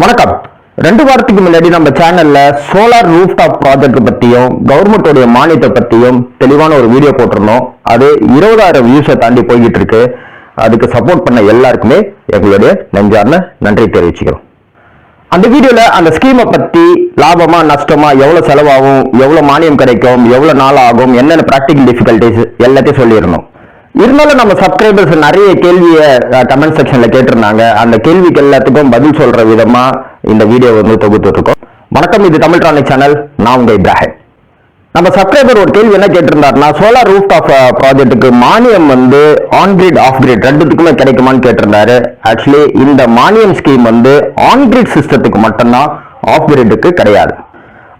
வணக்கம். ரெண்டு வாரத்துக்கு முன்னாடி நம்ம சேனல்ல சோலார் ரூஃப் டாப் ப்ராஜெக்ட் பத்தியும் கவர்மெண்டோடைய மானியத்தை பத்தியும் தெளிவான ஒரு வீடியோ போட்டிருந்தோம். அது இருபதாயிரம் வியூஸை தாண்டி போய்கிட்டு இருக்கு அதுக்கு சப்போர்ட் பண்ண எல்லாருக்குமே எங்களுடைய நெஞ்சார்ந்த நன்றி தெரிவிச்சுக்கிறோம். அந்த வீடியோல அந்த ஸ்கீமை பத்தி லாபமா நஷ்டமா எவ்வளவு செலவாகும் எவ்வளவு மானியம் கிடைக்கும் எவ்வளவு நாள் ஆகும் என்னென்ன ப்ராக்டிகல் டிஃபிகல்டிஸ் எல்லாத்தையும் சொல்லியிருந்தோம். இருந்தாலும் நம்ம சப்ஸ்கிரைபர்ஸ் நிறைய கேள்வியை கமெண்ட் செக்ஷன்ல கேட்டிருந்தாங்க. அந்த கேள்விக்கு எல்லாத்துக்கும் பதில் சொல்ற விதமா இந்த வீடியோ வந்து தொகுத்துட்டு இருக்கோம் வணக்கம் இது தமிழ் ராணி சேனல் நான் உங்க இப்ராஹிம். நம்ம சப்ஸ்கிரைபர் ஒரு கேள்வி என்ன கேட்டிருந்தாருன்னா சோலார் ரூஃப் டாப் ப்ராஜெக்ட்டுக்கு மானியம் வந்து ஆன் கிரிட் ஆஃப் கிரிட் ரெண்டுத்துக்குமே கிடைக்குமான்னு கேட்டிருந்தாரு. ஆக்சுவலி இந்த மானியம் ஸ்கீம் வந்து ஆன் கிரிட் சிஸ்டத்துக்கு மட்டும்தான் ஆஃப் கிரிட்டுக்கு கிடையாது.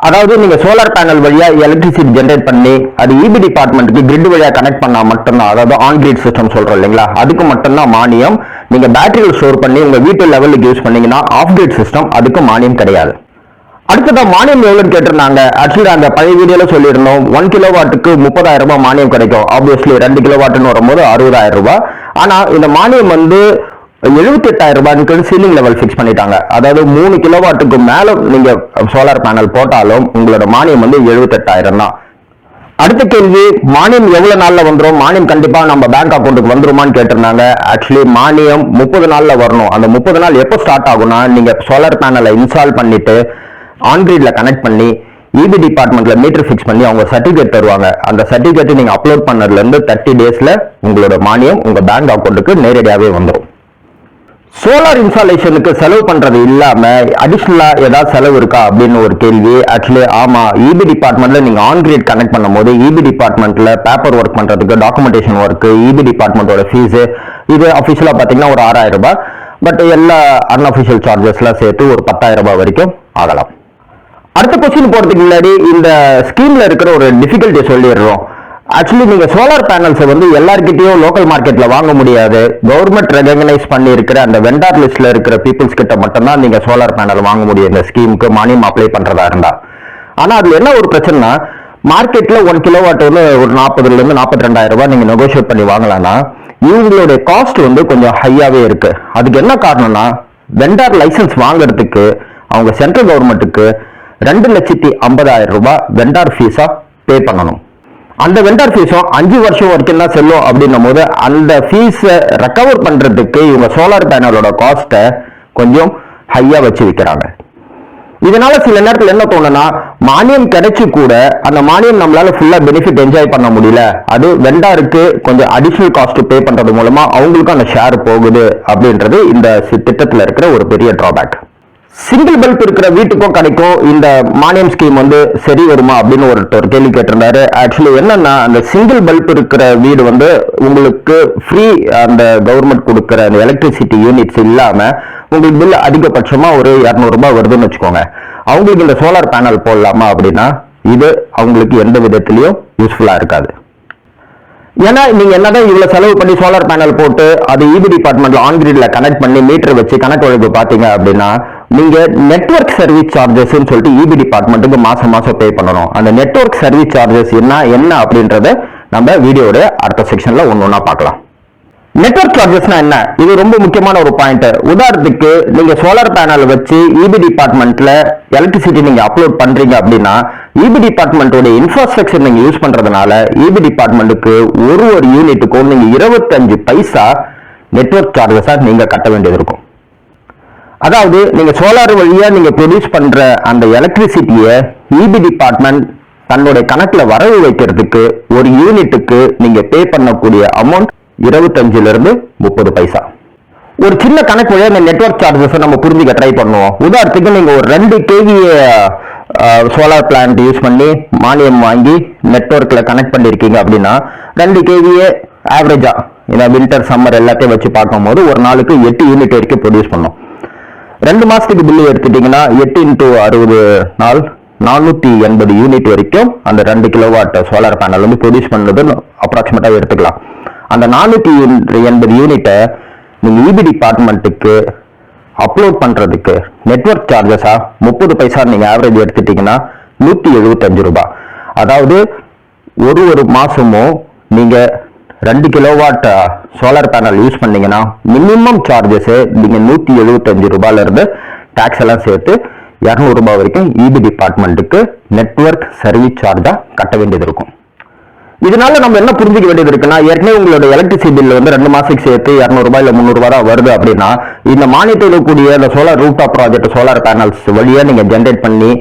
அதாவது நீங்க சோலார் பேனல் வழியா எலக்ட்ரிசிட்டி ஜென்ரேட் பண்ணி அது இபி டிபார்ட்மெண்ட்டுக்கு கிரிட் வழியா கனெக்ட் பண்ணா மட்டும்தான் அதாவது ஆன் கிரிட் சிஸ்டம் சொல்றோம் இல்லைங்களா? அதுக்கு மட்டும்தான் மானியம். நீங்க பேட்டரியில் ஸ்டோர் பண்ணி உங்க வீட்டு லெவலுக்கு யூஸ் பண்ணீங்கன்னா ஆஃப் கிரிட் சிஸ்டம் அதுக்கு மானியம் கிடையாது. அடுத்ததான் மானியம் எவ்வளவுன்னு கேட்டிருந்தாங்க. ஆக்சுவலி அந்த பழைய வீடியோல சொல்லியிருந்தோம். ஒன் கிலோ வாட்டுக்கு முப்பதாயிரம் ரூபாய் மானியம் கிடைக்கும். ஆப்வியஸ்லி ரெண்டு கிலோ வாட்டுன்னு வரும்போது அறுபதாயிரம் ரூபாய். ஆனா இந்த மானியம் வந்து எழுபத்தெட்டாயிரம் ரூபாய்க்கு சீலிங் லெவல் ஃபிக்ஸ் பண்ணிட்டாங்க. அதாவது மூணு கிலோவாட்டுக்கு மேல நீங்க சோலார் பேனல் போட்டாலும் உங்களோட மானியம் வந்து எழுபத்தெட்டாயிரம் தான். அடுத்த கேள்வி மானியம் எவ்வளவு நாள்ல வந்துடும் மானியம் கண்டிப்பா நம்ம பேங்க் அக்கௌண்ட்டுக்கு வந்துருமான்னு கேட்டிருந்தாங்க. ஆக்சுவலி மானியம் முப்பது நாள்ல வரணும். அந்த முப்பது நாள் எப்போ ஸ்டார்ட் ஆகும்னா நீங்க சோலார் பேனலை இன்ஸ்டால் பண்ணிட்டு ஆன்கிரிட்ல கனெக்ட் பண்ணி இபி டிபார்ட்மெண்ட்ல மீட்டர் ஃபிக்ஸ் பண்ணி அவங்க சர்டிஃபிகேட் தருவாங்க. அந்த சர்டிஃபிகேட் நீங்க அப்லோட் பண்ணதுல இருந்து தேர்ட்டி டேஸ்ல உங்களோட மானியம் உங்க பேங்க் அக்கௌண்ட்டுக்கு நேரடியாகவே வந்துடும் சோலார் இன்ஸ்டாலேஷனுக்கு செலவு பண்ணுறது இல்லாமல் அடிஷ்னலாக ஏதாவது செலவு இருக்கா அப்படின்னு ஒரு கேள்வி. ஆக்சுவலி ஆமாம் இபி டிபார்ட்மெண்ட்டில் நீங்கள் ஆன் கிரேட் கனெக்ட் பண்ணும்போது இபி டிபார்ட்மெண்ட்டில் பேப்பர் ஒர்க் பண்ணுறதுக்கு டாக்குமெண்டேஷன் ஒர்க்கு இபி டிபார்ட்மெண்டோட ஃபீஸு இது அஃபிஷியலாக பார்த்தீங்கன்னா ஒரு ஆறாயிரம் ரூபாய். பட் எல்லா அன்அஃபிஷியல் சார்ஜஸ்லாம் சேர்த்து ஒரு பத்தாயிரம் ரூபாய் வரைக்கும் ஆகலாம். அடுத்த கொஸ்டின் போகிறதுக்கு முன்னாடி இந்த ஸ்கீமில் இருக்கிற ஒரு டிஃபிகல்ட்டி சொல்லிடுறோம். ஆக்சுவலி நீங்க சோலார் பேனல்ஸை வந்து எல்லார்கிட்டயும் லோக்கல் மார்க்கெட்ல வாங்க முடியாது. கவர்மெண்ட் ரெகனைஸ் பண்ணி இருக்கிற அந்த வெண்டார் லிஸ்ட்ல இருக்கிற பீப்புள்ஸ் கிட்ட மட்டும்தான் நீங்க சோலார் பேனல் வாங்க முடியும். இந்த ஸ்கீமுக்கு மானியம் அப்ளை பண்றதா இருந்தா. ஆனா அதுல என்ன ஒரு பிரச்சனைனா மார்க்கெட்ல ஒன் கிலோ வாட் வந்து ஒரு நாற்பதுல இருந்து நாற்பத்தி ரெண்டாயிரம் ரூபாய் நீங்க நெகோஷியேட் பண்ணி வாங்கலாம்னா இவங்களுடைய காஸ்ட் வந்து கொஞ்சம் ஹையாவே இருக்கு. அதுக்கு என்ன காரணம்னா வெண்டார் லைசன்ஸ் வாங்குறதுக்கு அவங்க சென்ட்ரல் கவர்மெண்ட்டுக்கு ரெண்டு லட்சத்தி ஐம்பதாயிரம் ரூபாய் வெண்டார் ஃபீஸா பே பண்ணணும். அந்த வெண்டர் ஃபீஸும் அஞ்சு வருஷம் வரைக்கும் தான் செல்லும் அப்படின்னும் போது அந்த ஃபீஸை ரெக்கவர் பண்ணுறதுக்கு இவங்க சோலார் பேனலோட காஸ்ட்டை கொஞ்சம் ஹையாக வச்சு விற்கிறாங்க இதனால சில நேரத்தில் என்ன தோணுன்னா மானியம் கிடைச்சி கூட அந்த மானியம் நம்மளால ஃபுல்லா பெனிஃபிட் என்ஜாய் பண்ண முடியல. அது வெண்டாருக்கு கொஞ்சம் அடிஷனல் காஸ்ட் பே பண்றது மூலமா அவங்களுக்கும் அந்த ஷேர் போகுது அப்படின்றது இந்த திட்டத்தில் இருக்கிற ஒரு பெரிய டிராபேக் சிங்கிள் பல்ப் இருக்கிற வீட்டுக்கும் கிடைக்கும் இந்த மானியம் ஸ்கீம் வந்து சரி வருமா அப்படின்னு ஒரு கேள்வி கேட்டிருந்தாரு. ஆக்சுவலி என்னன்னா அந்த சிங்கிள் பல்ப் இருக்கிற வீடு வந்து உங்களுக்கு ஃப்ரீ அந்த கவர்மெண்ட் கொடுக்குற அந்த எலக்ட்ரிசிட்டி யூனிட்ஸ் இல்லாம உங்களுக்கு பில் அதிகபட்சமா ஒரு இரநூறுபா வருதுன்னு வச்சுக்கோங்க. அவங்களுக்கு இந்த சோலார் பேனல் போடலாமா அப்படின்னா இது அவங்களுக்கு எந்த விதத்திலையும் யூஸ்ஃபுல்லா இருக்காது. ஏன்னா நீங்க என்னதான் இவ்வளவு செலவு பண்ணி சோலார் பேனல் போட்டு அது இபி டிபார்ட்மெண்ட்ல ஆன் கிரிட்ல கனெக்ட் பண்ணி மீட்டர் வச்சு கணக்கு வழக்கு பாத்தீங்க அப்படின்னா நீங்க நெட்வொர்க் சர்வீஸ் சார்ஜஸ் சொல்லிட்டு இபி டிபார்ட்மெண்ட்டுக்கு மாசம் மாசம் பே பண்ணணும். அந்த நெட்வொர்க் சர்வீஸ் சார்ஜஸ் என்ன என்ன அப்படின்றத நம்ம வீடியோட அடுத்த செக்ஷன்ல ஒன்று ஒன்றா பார்க்கலாம். நெட்வொர்க் சார்ஜஸ்னா என்ன? இது ரொம்ப முக்கியமான ஒரு பாயிண்ட் உதாரணத்துக்கு நீங்க சோலார் பேனல் வச்சு இபி டிபார்ட்மெண்ட்ல எலக்ட்ரிசிட்டி நீங்க அப்லோட் பண்றீங்க அப்படின்னா இபி டிபார்ட்மெண்ட்டோட இன்ஃப்ராஸ்ட்ரக்சர் நீங்க யூஸ் பண்றதுனால இபி டிபார்ட்மெண்ட்டுக்கு ஒரு ஒரு யூனிட்டுக்கும் நீங்க இருபத்தஞ்சு பைசா நெட்வொர்க் சார்ஜஸா நீங்க கட்ட வேண்டியது இருக்கும். அதாவது நீங்கள் சோலார் வழியாக நீங்கள் ப்ரொடியூஸ் பண்ணுற அந்த எலக்ட்ரிசிட்டியை இபி டிபார்ட்மெண்ட் தன்னுடைய கணக்கில் வரவு வைக்கிறதுக்கு ஒரு யூனிட்டுக்கு நீங்கள் பே பண்ணக்கூடிய அமௌண்ட் இருபத்தஞ்சிலிருந்து முப்பது பைசா. ஒரு சின்ன கணக்கு வழியாக இந்த நெட்வொர்க் சார்ஜஸ் நம்ம புரிஞ்சுக்க ட்ரை பண்ணுவோம். உதாரணத்துக்கு நீங்கள் ஒரு ரெண்டு கேவி சோலார் பிளான்ட் யூஸ் பண்ணி மானியம் வாங்கி நெட்ஒர்க்கில் கனெக்ட் பண்ணியிருக்கீங்க அப்படின்னா ரெண்டு கேவியே ஆவரேஜாக ஏன்னா வின்டர் சம்மர் எல்லாத்தையும் வச்சு பார்க்கும்போது ஒரு நாளுக்கு எட்டு யூனிட் வரைக்கும் ப்ரொடியூஸ் பண்ணும். ரெண்டு மாசத்துக்கு பில்லு எடுத்துட்டீங்கன்னா எட்டு இன்ட்டு அறுபது நாள் நானூத்தி எண்பது யூனிட் வரைக்கும் அந்த ரெண்டு கிலோவாட் சோலார் பேனல் வந்து ப்ரொடியூஸ் பண்ணது அப்ராக்சிமேட்டா எடுத்துக்கலாம். அந்த நானூத்தி எண்பது யூனிட்டை நீங்க இபி டிபார்ட்மெண்ட்டுக்கு அப்லோட் பண்றதுக்கு நெட்வொர்க் சார்ஜஸா முப்பது பைசா நீங்க ஆவரேஜ் எடுத்துட்டீங்கன்னா நூத்தி எழுபத்தஞ்சு ரூபாய். அதாவது ஒரு ஒரு மாசமும் நீங்க ரெண்டு கிலோவாட் சோலார் பேனல் யூஸ் பண்ணீங்கன்னா மினிமம் சார்ஜஸ் நீங்க நூத்தி எழுபத்தஞ்சு ரூபாயில இருந்து டாக்ஸ் எல்லாம் சேர்த்து இரநூறுபா வரைக்கும் இபி டிபார்ட்மெண்ட்டுக்கு நெட்வொர்க் சர்வீஸ் சார்ஜா கட்ட வேண்டியது இருக்கும். இதனால நம்ம என்ன புரிஞ்சுக்க வேண்டியது இருக்குன்னா ஏற்கனவே உங்களோட எலக்ட்ரிசிட்டி பில் வந்து ரெண்டு மாசத்துக்கு சேர்த்து இரநூறுபா இல்ல முந்நூறுபா தான் வருது அப்படின்னா இந்த மானியத்தில் கூடிய இந்த solar rooftop project solar panels வழியாக நீங்க ஜென்ரேட் பண்ணி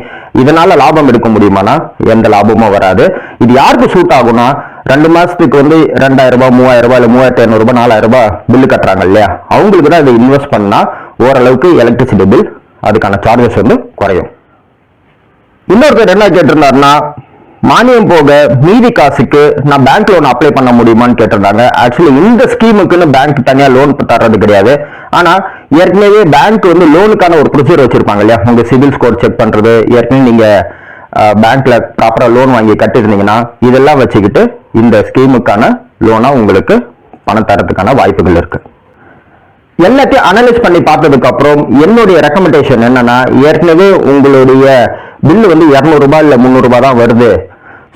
இதனால லாபம் எடுக்க முடியுமானா? எந்த லாபமும் வராது. இது யாருக்கு சூட் ஆகும்னா ரெண்டு மாசத்துக்கு வந்து ரெண்டாயிரம் ரூபாய் மூவாயிரம் ரூபாய் இல்ல மூவாயிரத்தி ஐநூறு ரூபாய் நாலாயிரம் ரூபாய் பில்லு கட்டுறாங்க இல்லையா? அவங்களுக்கு தான் இதை இன்வெஸ்ட் பண்ணா ஓரளவுக்கு எலக்ட்ரிசிட்டி பில் அதுக்கான சார்ஜஸ் வந்து குறையும். இன்னொருத்தர் என்ன கேட்டிருந்தாருன்னா மானியம் போக மீதி காசுக்கு நான் பேங்க் லோன் அப்ளை பண்ண முடியுமான்னு கேட்டிருந்தாங்க. ஆக்சுவலி இந்த ஸ்கீமுக்குன்னு பேங்க் தனியா லோன் தர்றது கிடையாது. ஆனா ஏற்கனவே பேங்க் வந்து லோனுக்கான ஒரு ப்ரொசீஜர் வச்சிருப்பாங்க இல்லையா? உங்க சிபில் ஸ்கோர் செக் பண்றது ஏற்கனவே நீங்க பேங்க்ல ப்ராப்பரா லோன் வாங்கி கட்டிருந்தீங்கன்னா இதெல்லாம் வச்சுக்கிட்டு இந்த ஸ்கீமுக்கான லோனா உங்களுக்கு பணம் தரத்துக்கான வாய்ப்புகள் இருக்கு. எல்லாத்தையும் அனலைஸ் பண்ணி பார்த்ததுக்கு அப்புறம் என்னுடைய ரெக்கமெண்டேஷன் என்னன்னா ஏற்கனவே உங்களுடைய பில்லு வந்து இரநூறுபா இல்லை முந்நூறுபா தான் வருது.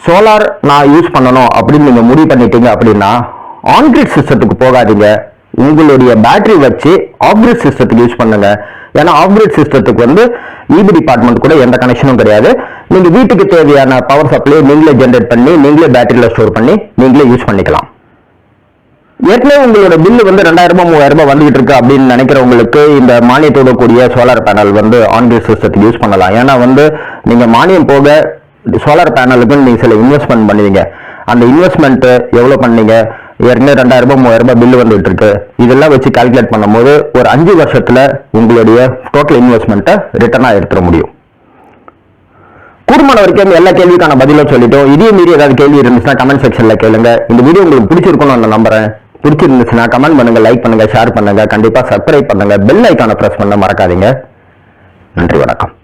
சோலார் நான் யூஸ் பண்ணணும் அப்படின்னு நீங்கள் முடிவு பண்ணிட்டீங்க அப்படின்னா ஆன்கிரிட் சிஸ்டத்துக்கு போகாதீங்க. உங்களுடைய பேட்டரி வச்சு ஆப்கிரிட் சிஸ்டத்துக்கு யூஸ் பண்ணுங்க. ஏன்னா ஆப்கிரிட் சிஸ்டத்துக்கு வந்து இபி டிபார்ட்மெண்ட் கூட எந்த கனெக்ஷனும் கிடையாது. நீங்க வீட்டுக்கு தேவையான பவர் சப்ளை நீங்களே ஜென்ரேட் பண்ணி நீங்களே பேட்டரியில ஸ்டோர் பண்ணி நீங்களே யூஸ் பண்ணிக்கலாம். ஏற்கனவே உங்களோட பில்லு வந்து ரெண்டாயிரம் ரூபாய் மூவாயிரம் ரூபாய் வந்துகிட்டு இருக்கு அப்படின்னு நினைக்கிறவங்களுக்கு இந்த மானியத்தோட கூடிய சோலார் பேனல் வந்து ஆன்கிரிட் சிஸ்டத்துக்கு யூஸ் பண்ணலாம். ஏன்னா வந்து நீங்க மானியம் போக சோலார் பேனலுக்கு நீங்க சில இன்வெஸ்ட்மெண்ட் பண்ணுவீங்க. அந்த இன்வெஸ்ட்மெண்ட் எவ்வளவு பண்ணீங்க? ஏற்கனவே ரெண்டாயிரம் ரூபாய் மூவாயிரம் ரூபாய் பில்லு வந்துட்டு இருக்கு. இதெல்லாம் வச்சு கால்குலேட் பண்ணும்போது ஒரு அஞ்சு வருஷத்துல உங்களுடைய டோட்டல் இன்வெஸ்ட்மெண்ட்டை ரிட்டர்னாக எடுத்துட முடியும். கூடுமான வரைக்கும் எல்லா கேள்விக்கான பதிலும் சொல்லிட்டோம். இதே மீறி ஏதாவது கேள்வி இருந்துச்சுன்னா கமெண்ட் செக்ஷன்ல கேளுங்க. இந்த வீடியோ உங்களுக்கு பிடிச்சிருக்கும்னு நான் நம்புறேன். பிடிச்சிருந்துச்சுன்னா கமெண்ட் பண்ணுங்க லைக் பண்ணுங்க ஷேர் பண்ணுங்க. கண்டிப்பா சப்ஸ்கிரைப் பண்ணுங்க. பெல் ஐக்கான பிரஸ் பண்ண மறக்காதீங்க. நன்றி வணக்கம்.